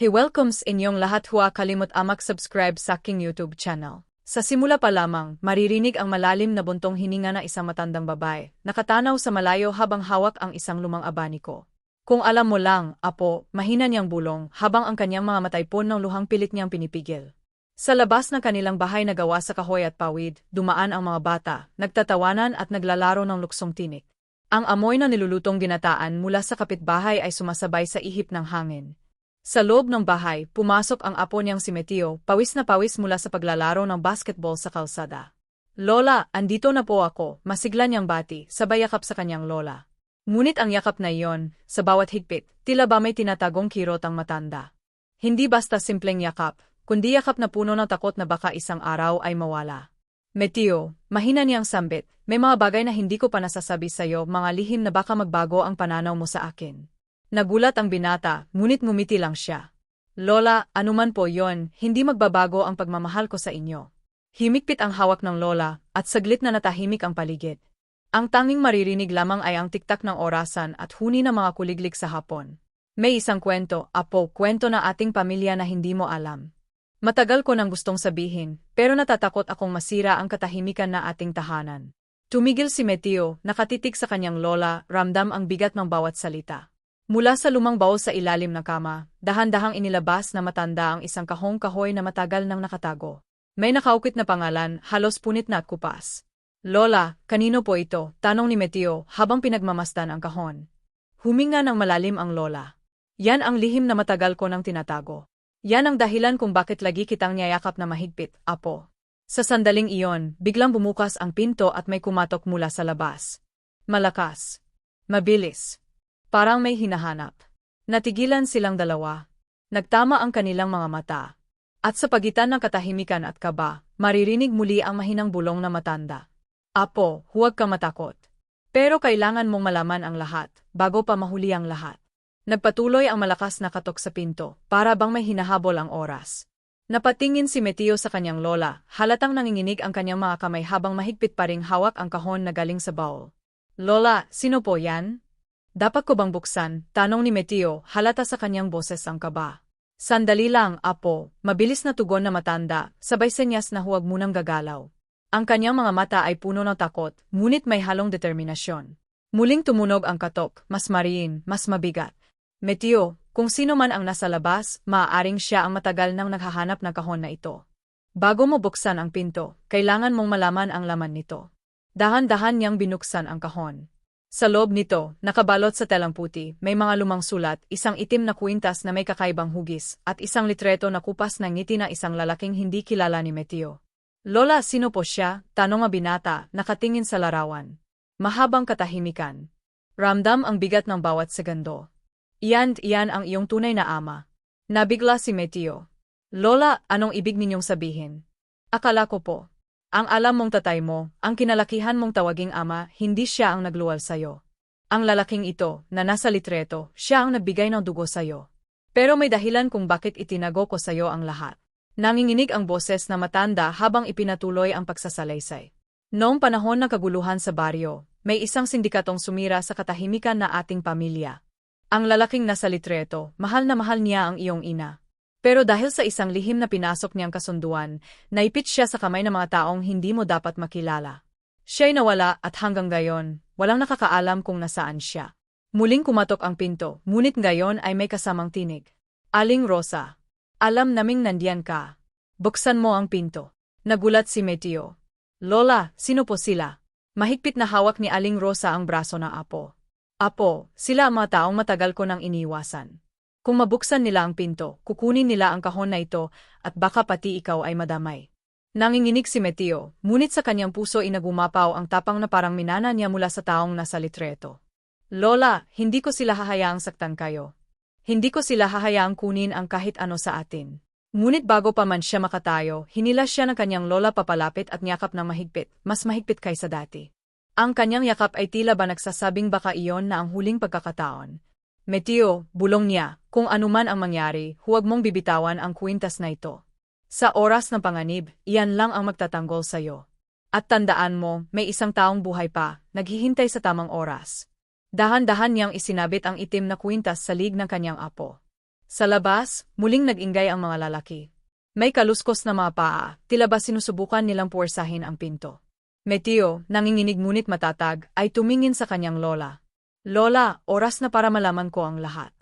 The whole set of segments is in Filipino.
He welcomes inyong lahat huwa kalimot amak subscribe sa aking YouTube channel. Sa simula pa lamang, maririnig ang malalim na buntong hininga na isang matandang babae, nakatanaw sa malayo habang hawak ang isang lumang abaniko. Kung alam mo lang, apo, mahina niyang bulong habang ang kanyang mga matay po ng luhang pilit niyang pinipigil. Sa labas ng kanilang bahay na gawa sa kahoy at pawid, dumaan ang mga bata, nagtatawanan at naglalaro ng luksong tinik. Ang amoy na nilulutong ginataan mula sa kapitbahay ay sumasabay sa ihip ng hangin. Sa loob ng bahay, pumasok ang apo niyang si Meteo, pawis na pawis mula sa paglalaro ng basketball sa kalsada. Lola, andito na po ako, masigla niyang bati, sabay yakap sa kanyang lola. Ngunit ang yakap na iyon, sa bawat higpit, tila ba may tinatagong kirot ang matanda. Hindi basta simpleng yakap, kundi yakap na puno ng takot na baka isang araw ay mawala. Meteo, mahina niyang sambit, may mga bagay na hindi ko pa nasasabi sa'yo, mga lihim na baka magbago ang pananaw mo sa akin. Nagulat ang binata, ngunit ngumiti lang siya. Lola, anuman po yon, hindi magbabago ang pagmamahal ko sa inyo. Himikpit ang hawak ng Lola, at saglit na natahimik ang paligid. Ang tanging maririnig lamang ay ang tiktak ng orasan at huni ng mga kuliglig sa hapon. May isang kwento, apo, kwento na ating pamilya na hindi mo alam. Matagal ko nang gustong sabihin, pero natatakot akong masira ang katahimikan na ating tahanan. Tumigil si Meteo, nakatitig sa kanyang lola, ramdam ang bigat ng bawat salita. Mula sa lumang baul sa ilalim ng kama, dahan-dahang inilabas na matanda ang isang kahong kahoy na matagal nang nakatago. May nakaukit na pangalan, halos punit na at kupas. Lola, kanino po ito? Tanong ni Meteo habang pinagmamasdan ang kahon. Huminga ng malalim ang lola. Yan ang lihim na matagal ko nang tinatago. Yan ang dahilan kung bakit lagi kitang niyayakap na mahigpit, apo. Sa sandaling iyon, biglang bumukas ang pinto at may kumatok mula sa labas. Malakas. Mabilis. Parang may hinahanap. Natigilan silang dalawa. Nagtama ang kanilang mga mata. At sa pagitan ng katahimikan at kaba, maririnig muli ang mahinang bulong na matanda. Apo, huwag ka matakot. Pero kailangan mong malaman ang lahat, bago pa mahuli ang lahat. Nagpatuloy ang malakas na katok sa pinto, para bang may hinahabol ang oras. Napatingin si Meteo sa kanyang lola, halatang nanginginig ang kanyang mga kamay habang mahigpit pa ring hawak ang kahon na galing sa baul. Lola, sino po yan? Dapat ko bang buksan? Tanong ni Meteo, halata sa kanyang boses ang kaba. Sandali lang, apo, mabilis na tugon na matanda, sabay senyas na huwag munang gagalaw. Ang kanyang mga mata ay puno ng takot, ngunit may halong determinasyon. Muling tumunog ang katok, mas mariin, mas mabigat. Meteo, kung sino man ang nasa labas, maaaring siya ang matagal nang naghahanap ng kahon na ito. Bago mo buksan ang pinto, kailangan mong malaman ang laman nito. Dahan-dahan niyang binuksan ang kahon. Sa loob nito, nakabalot sa telang puti, may mga lumang sulat, isang itim na kwintas na may kakaibang hugis, at isang litreto na kupas ng ngiti na isang lalaking hindi kilala ni Meteo. Lola, sino po siya? Tanong ang binata, nakatingin sa larawan. Mahabang katahimikan. Ramdam ang bigat ng bawat segundo. Iyan, iyan ang iyong tunay na ama. Nabigla si Meteo. Lola, anong ibig ninyong sabihin? Akala ko po, ang alam mong tatay mo, ang kinalakihan mong tawaging ama, hindi siya ang nagluwal sa'yo. Ang lalaking ito, na nasa litreto, siya ang nagbigay ng dugo sa'yo. Pero may dahilan kung bakit itinago ko sa'yo ang lahat. Nanginginig ang boses na matanda habang ipinatuloy ang pagsasalaysay. Noong panahon ng kaguluhan sa baryo, may isang sindikatong sumira sa katahimikan na ating pamilya. Ang lalaking nasa litreto, mahal na mahal niya ang iyong ina. Pero dahil sa isang lihim na pinasok niyang kasunduan, naipit siya sa kamay ng mga taong hindi mo dapat makilala. Siya'y nawala at hanggang gayon, walang nakakaalam kung nasaan siya. Muling kumatok ang pinto, ngunit gayon ay may kasamang tinig. Aling Rosa, alam naming nandiyan ka. Buksan mo ang pinto. Nagulat si Meteo. Lola, sino po sila? Mahigpit na hawak ni Aling Rosa ang braso ng apo. Apo, sila ang mga taong matagal ko nang iniwasan. Kung mabuksan nila ang pinto, kukunin nila ang kahon na ito at baka pati ikaw ay madamay. Nanginginig si Meteo, ngunit sa kanyang puso inagumapaw ang tapang na parang minana niya mula sa taong nasa litreto. Lola, hindi ko sila hahayaang saktan kayo. Hindi ko sila hahayaang kunin ang kahit ano sa atin. Ngunit bago pa man siya makatayo, hinila siya ng kanyang lola papalapit at niyakap ng mahigpit, mas mahigpit kaysa dati. Ang kanyang yakap ay tila ba nagsasabing baka iyon na ang huling pagkakataon, Meteo, bulong niya, kung anuman ang mangyari, huwag mong bibitawan ang kwintas na ito. Sa oras ng panganib, iyan lang ang magtatanggol sa'yo. At tandaan mo, may isang taong buhay pa, naghihintay sa tamang oras. Dahan-dahan niyang isinabit ang itim na kwintas sa lig ng kanyang apo. Sa labas, muling nag-ingay ang mga lalaki. May kaluskos na mga paa, tila ba sinusubukan nilang puwersahin ang pinto. Meteo, nanginginig ngunit matatag, ay tumingin sa kanyang lola. Lola, oras na para malaman ko ang lahat.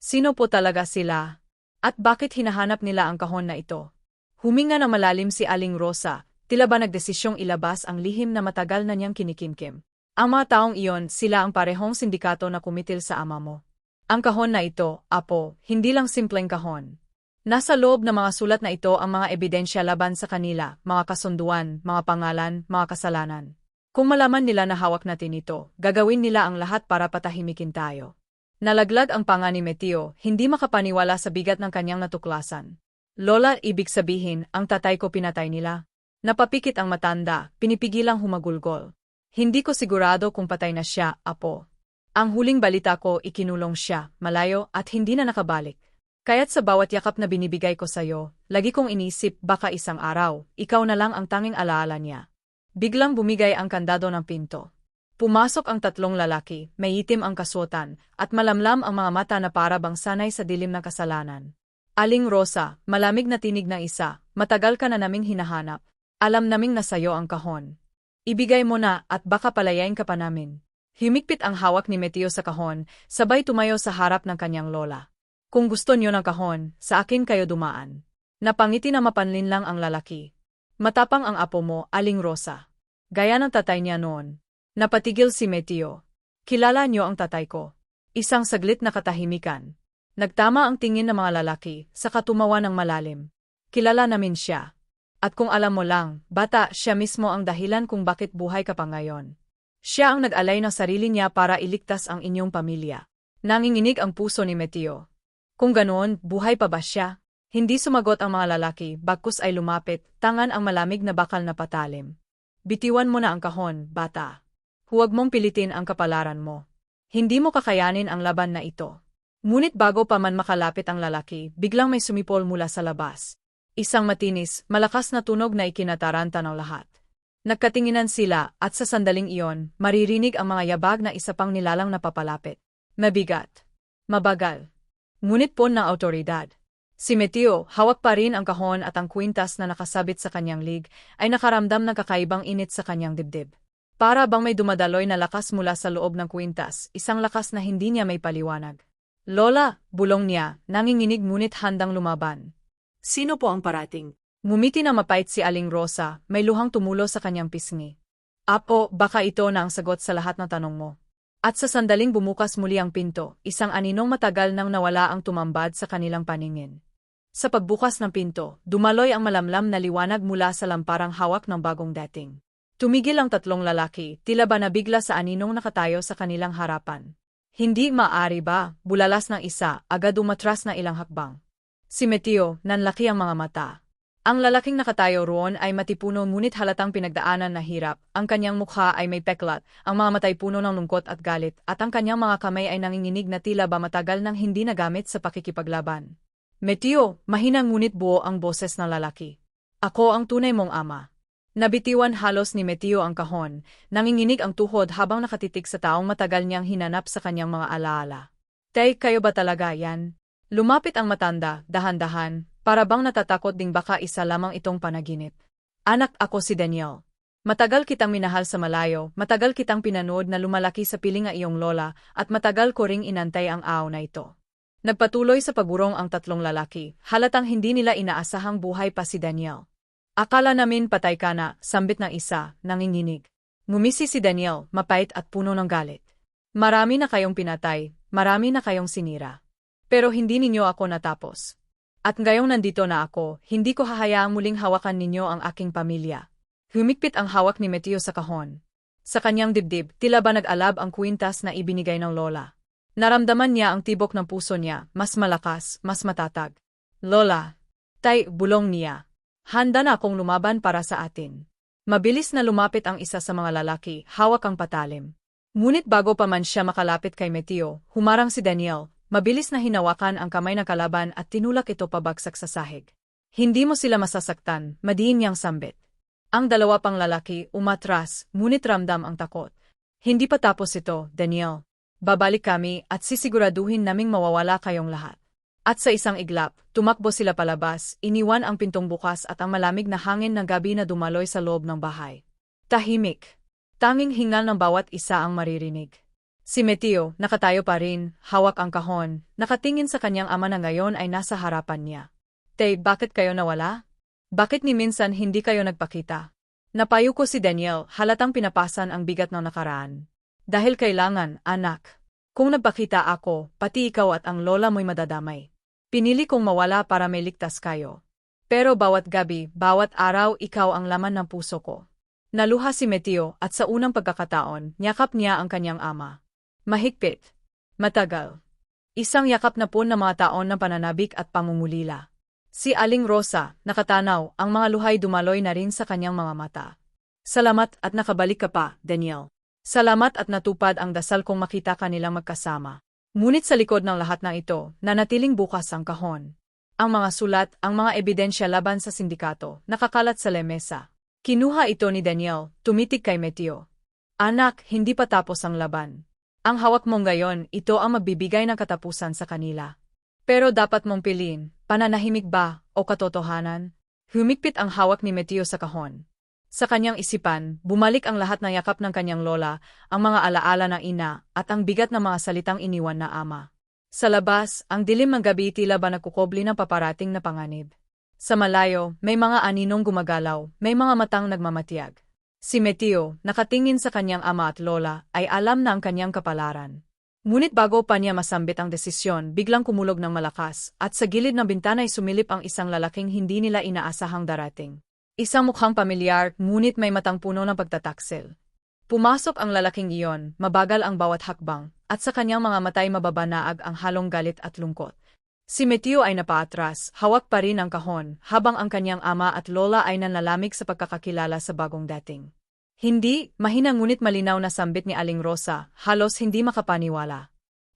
Sino po talaga sila? At bakit hinahanap nila ang kahon na ito? Huminga na malalim si Aling Rosa, tila ba nagdesisyong ilabas ang lihim na matagal na niyang kinikimkim. Ang mga taong iyon, sila ang parehong sindikato na kumitil sa ama mo. Ang kahon na ito, apo, hindi lang simpleng kahon. Nasa loob ng mga sulat na ito ang mga ebidensya laban sa kanila, mga kasunduan, mga pangalan, mga kasalanan. Kung malaman nila na hawak natin ito, gagawin nila ang lahat para patahimikin tayo. Nalaglag ang panga ni Meteo, hindi makapaniwala sa bigat ng kanyang natuklasan. Lola, ibig sabihin, ang tatay ko pinatay nila. Napapikit ang matanda, pinipigilang humagulgol. Hindi ko sigurado kung patay na siya, apo. Ang huling balita ko ikinulong siya, malayo at hindi na nakabalik. Kaya't sa bawat yakap na binibigay ko sa'yo, lagi kong inisip baka isang araw, ikaw na lang ang tanging alaala niya. Biglang bumigay ang kandado ng pinto. Pumasok ang tatlong lalaki, may itim ang kasuotan, at malamlam ang mga mata na para bang sanay sa dilim ng kasalanan. Aling Rosa, malamig na tinig ng isa, matagal ka na naming hinahanap. Alam naming nasayo ang kahon. Ibigay mo na at baka palayain ka pa namin. Himikpit ang hawak ni Meteo sa kahon, sabay tumayo sa harap ng kanyang lola. Kung gusto niyo ng kahon, sa akin kayo dumaan. Napangiti na mapanlin lang ang lalaki. Matapang ang apo mo, Aling Rosa. Gaya ng tatay niya noon. Napatigil si Meteo. Kilala niyo ang tatay ko. Isang saglit na katahimikan. Nagtama ang tingin ng mga lalaki, sa katumawa ng malalim. Kilala namin siya. At kung alam mo lang, bata, siya mismo ang dahilan kung bakit buhay ka pa ngayon. Siya ang nag-alay ng sarili niya para iligtas ang inyong pamilya. Nanginginig ang puso ni Meteo. Kung ganoon, buhay pa ba siya? Hindi sumagot ang mga lalaki, bagkus ay lumapit, tangan ang malamig na bakal na patalim. Bitiwan mo na ang kahon, bata. Huwag mong pilitin ang kapalaran mo. Hindi mo kakayanin ang laban na ito. Ngunit bago pa man makalapit ang lalaki, biglang may sumipol mula sa labas. Isang matinis, malakas na tunog na ikinataranta ng lahat. Nagkatinginan sila at sa sandaling iyon, maririnig ang mga yabag na isa pang nilalang na papalapit. Mabigat. Mabagal. Ngunit pon ng autoridad. Si Meteo, hawak pa rin ang kahon at ang kwintas na nakasabit sa kanyang lig, ay nakaramdam ng kakaibang init sa kanyang dibdib. Para bang may dumadaloy na lakas mula sa loob ng kwintas, isang lakas na hindi niya may paliwanag. Lola, bulong niya, nanginginig ngunit handang lumaban. Sino po ang parating? Ngumiti na mapait si Aling Rosa, may luhang tumulo sa kanyang pisngi. Apo, baka ito na ang sagot sa lahat ng tanong mo. At sa sandaling bumukas muli ang pinto, isang aninong matagal nang nawala ang tumambad sa kanilang paningin. Sa pagbukas ng pinto, dumaloy ang malamlam na liwanag mula sa lamparang hawak ng bagong dating. Tumigil ang tatlong lalaki, tila ba nabigla sa aninong nakatayo sa kanilang harapan. Hindi maari ba, bulalas ng isa, agad umatras na ilang hakbang. Si Meteo, nanlaki ang mga mata, ang lalaking nakatayo roon ay matipuno ngunit halatang pinagdaanan na hirap, ang kanyang mukha ay may peklat, ang mga matay puno ng lungkot at galit, at ang kanyang mga kamay ay nanginginig na tila ba matagal nang hindi nagamit sa pakikipaglaban. Meteo, mahina ngunit buo ang boses ng lalaki. Ako ang tunay mong ama. Nabitiwan halos ni Meteo ang kahon, nanginginig ang tuhod habang nakatitig sa taong matagal niyang hinanap sa kanyang mga alaala. Tay, kayo ba talaga yan? Lumapit ang matanda, dahan-dahan, para bang natatakot ding baka isa lamang itong panaginip. Anak ako si Daniel. Matagal kitang minahal sa malayo, matagal kitang pinanood na lumalaki sa piling ng iyong lola, at matagal ko ring inantay ang aw na ito. Nagpatuloy sa pagburong ang tatlong lalaki, halatang hindi nila inaasahang buhay pa si Daniel. Akala namin patay ka na, sambit ng isa, nanginginig. Ngumisi si Daniel, mapait at puno ng galit. Marami na kayong pinatay, marami na kayong sinira. Pero hindi ninyo ako natapos. At ngayong nandito na ako, hindi ko hahayaang muling hawakan ninyo ang aking pamilya. Humikpit ang hawak ni Meteo sa kahon. Sa kanyang dibdib, tila ba nag-alab ang kwintas na ibinigay ng lola. Naramdaman niya ang tibok ng puso niya, mas malakas, mas matatag. Lola, tay, bulong niya. Handa na akong lumaban para sa atin. Mabilis na lumapit ang isa sa mga lalaki, hawak ang patalim. Ngunit bago pa man siya makalapit kay Meteo, humarang si Daniel, Mabilis na hinawakan ang kamay ng kalaban at tinulak ito pabagsak sa sahig. Hindi mo sila masasaktan, madiin niyang sambit. Ang dalawa pang lalaki umatras, ngunit ramdam ang takot. Hindi pa tapos ito, Daniel. Babalik kami at sisiguraduhin naming mawawala kayong lahat. At sa isang iglap, tumakbo sila palabas, iniwan ang pintong bukas at ang malamig na hangin ng gabi na dumaloy sa loob ng bahay. Tahimik. Tanging hingal ng bawat isa ang maririnig. Si Meteo, nakatayo pa rin, hawak ang kahon, nakatingin sa kanyang ama na ngayon ay nasa harapan niya. Tay, bakit kayo nawala? Bakit ni minsan hindi kayo nagpakita? Napayo ko si Daniel, halatang pinapasan ang bigat ng nakaraan. Dahil kailangan, anak. Kung nagpakita ako, pati ikaw at ang lola mo'y madadamay. Pinili kong mawala para may ligtas kayo. Pero bawat gabi, bawat araw ikaw ang laman ng puso ko. Naluha si Meteo at sa unang pagkakataon, niyakap niya ang kanyang ama. Mahigpit. Matagal. Isang yakap na po ng mga taon ng pananabik at pamumulila. Si Aling Rosa, nakatanaw, ang mga luhay dumaloy na rin sa kanyang mga mata. Salamat at nakabalik ka pa, Daniel. Salamat at natupad ang dasal kong makita kanilang magkasama. Ngunit sa likod ng lahat ng ito, nanatiling bukas ang kahon. Ang mga sulat, ang mga ebidensya laban sa sindikato, nakakalat sa lemesa. Kinuha ito ni Daniel, tumitig kay Meteo. Anak, hindi pa tapos ang laban. Ang hawak mong gayon, ito ang magbibigay ng katapusan sa kanila. Pero dapat mong piliin, pananahimik ba o katotohanan? Humikpit ang hawak ni Meteo sa kahon. Sa kanyang isipan, bumalik ang lahat ng yakap ng kanyang lola, ang mga alaala ng ina, at ang bigat ng mga salitang iniwan na ama. Sa labas, ang dilim ng gabi tila ba nakukobli ng paparating na panganib. Sa malayo, may mga aninong gumagalaw, may mga matang nagmamatiyag. Si Meteo, nakatingin sa kanyang ama at lola, ay alam na ang kanyang kapalaran. Ngunit bago pa niya masambit ang desisyon, biglang kumulog ng malakas, at sa gilid ng bintana ay sumilip ang isang lalaking hindi nila inaasahang darating. Isang mukhang pamilyar, ngunit may matang puno ng pagtataksil. Pumasok ang lalaking iyon, mabagal ang bawat hakbang, at sa kanyang mga matay mababanaag ang halong galit at lungkot. Si Meteo ay napaatras, hawak pa rin ang kahon, habang ang kanyang ama at lola ay nanlalamig sa pagkakakilala sa bagong dating. Hindi, mahina ngunit malinaw na sambit ni Aling Rosa, halos hindi makapaniwala.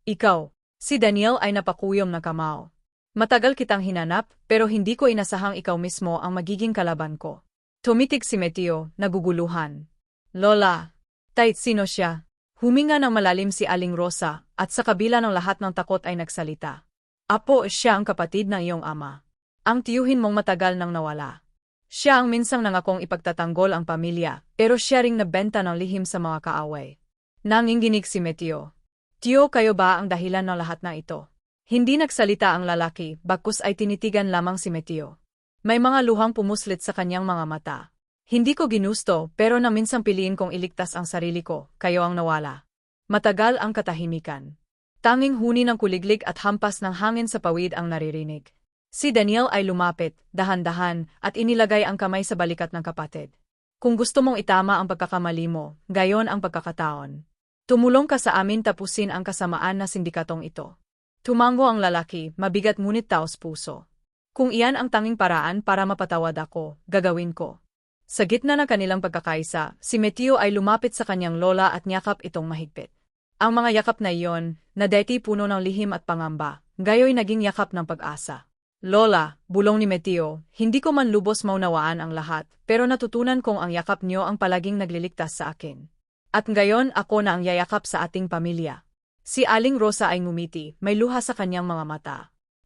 Ikaw, si Daniel ay napakuyom na kamao. Matagal kitang hinanap, pero hindi ko inasahang ikaw mismo ang magiging kalaban ko. Tumitig si Meteo, naguguluhan. Lola, tight sino siya? Huminga ng malalim si Aling Rosa, at sa kabila ng lahat ng takot ay nagsalita. Apo, siya ang kapatid ng iyong ama. Ang tiyuhin mong matagal nang nawala. Siya ang minsang nangakong ipagtatanggol ang pamilya, pero siya ring nabenta ng lihim sa mga kaaway. Nanginginig si Meteo. Tiyo, kayo ba ang dahilan ng lahat na ito? Hindi nagsalita ang lalaki, bakos ay tinitigan lamang si Meteo. May mga luhang pumuslit sa kanyang mga mata. Hindi ko ginusto, pero na minsang piliin kong iligtas ang sarili ko, kayo ang nawala. Matagal ang katahimikan. Tanging huni ng kuliglig at hampas ng hangin sa pawid ang naririnig. Si Daniel ay lumapit, dahan-dahan, at inilagay ang kamay sa balikat ng kapatid. Kung gusto mong itama ang pagkakamali mo, gayon ang pagkakataon. Tumulong ka sa amin tapusin ang kasamaan na sindikatong ito. Tumango ang lalaki, mabigat ngunit taos puso. Kung iyan ang tanging paraan para mapatawad ako, gagawin ko. Sa gitna ng kanilang pagkakaisa, si Meteo ay lumapit sa kanyang lola at niyakap itong mahigpit. Ang mga yakap na iyon, na deti puno ng lihim at pangamba, gayoy naging yakap ng pag-asa. Lola, bulong ni Meteo, hindi ko man lubos maunawaan ang lahat, pero natutunan kong ang yakap niyo ang palaging nagliligtas sa akin. At ngayon ako na ang yayakap sa ating pamilya. Si Aling Rosa ay ngumiti, may luha sa kanyang mga mata.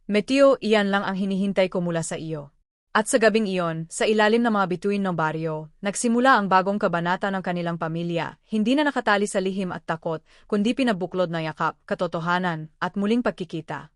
Meteo, iyan lang ang hinihintay ko mula sa iyo. At sa gabing iyon, sa ilalim ng mga bituin ng baryo, nagsimula ang bagong kabanata ng kanilang pamilya, hindi na nakatali sa lihim at takot, kundi pinabuklod na yakap, katotohanan, at muling pagkikita.